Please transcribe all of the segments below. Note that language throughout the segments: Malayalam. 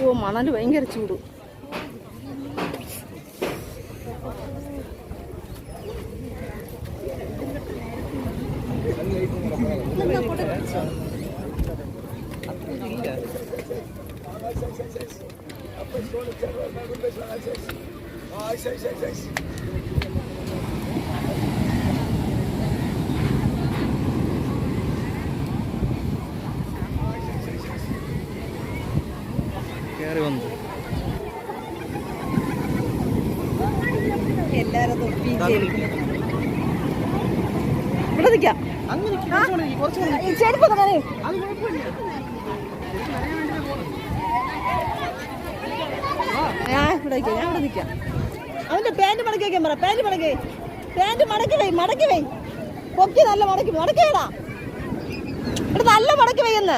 ഓ മണൽ ഭയങ്കര ചൂട് കയറി വന്നു എല്ലാരും തൊപ്പി ഇവിടെ വന്നു അവന്റെ പാന്റ് മടക്കി വയ്ക്കാൻ പറ. പാന്റ് മടക്കി. പാന്റ് മടക്കി വൈ മടക്കി വൈ പൊക്കി നല്ല മടക്കി മടക്കേടാ ഇവിടെ നല്ല മടക്കി വയ്യെന്ന്.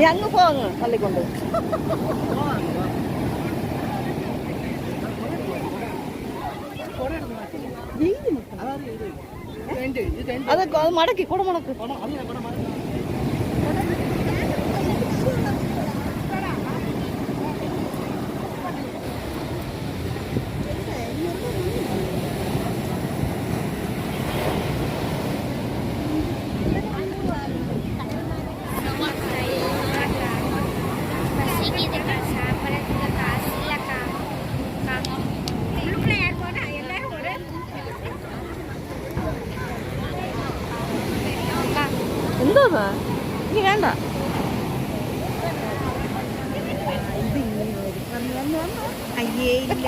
നീ അങ്ങ് പോ അങ്ങ് തള്ളിക്കൊണ്ട്. അത് കൊ- അത് മടക്കി കൂടെ മടക്ക്. എന്തോ നീ വേണ്ട അയ്യേ ഇല്ല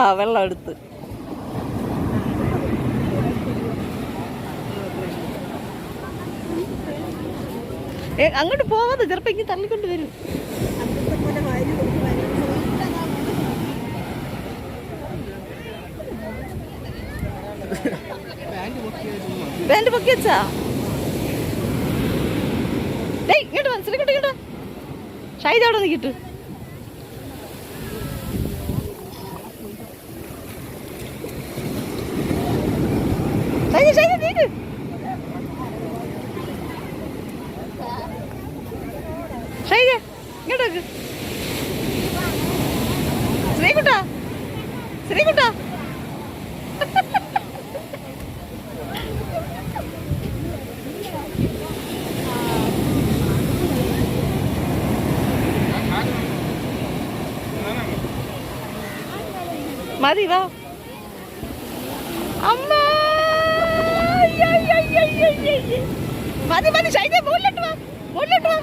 ആ വെള്ളം എടുത്ത്. ഏ അങ്ങോട്ട് പോവാതെ ചെറുപ്പം ഇങ്ങനെ തള്ളിക്കൊണ്ട് വരും. പാന്റ് പൊക്കി ഇങ്ങോട്ട് ശ്രീകുട്ടി ഇങ്ങോട്ട്. ഷൈജ അവിടെ നിൽക്കിട്ട് ഷൈജ ഷൈജ നീക്ക് ഷൈജ ഇങ്ങോട്ട് വെക്ക് ശ്രീകുട്ടാ ശ്രീകുട്ടാ മതി വാ അമ്മ மதி மதி சைதே போல்லட்டு வா போல்லட்டு வா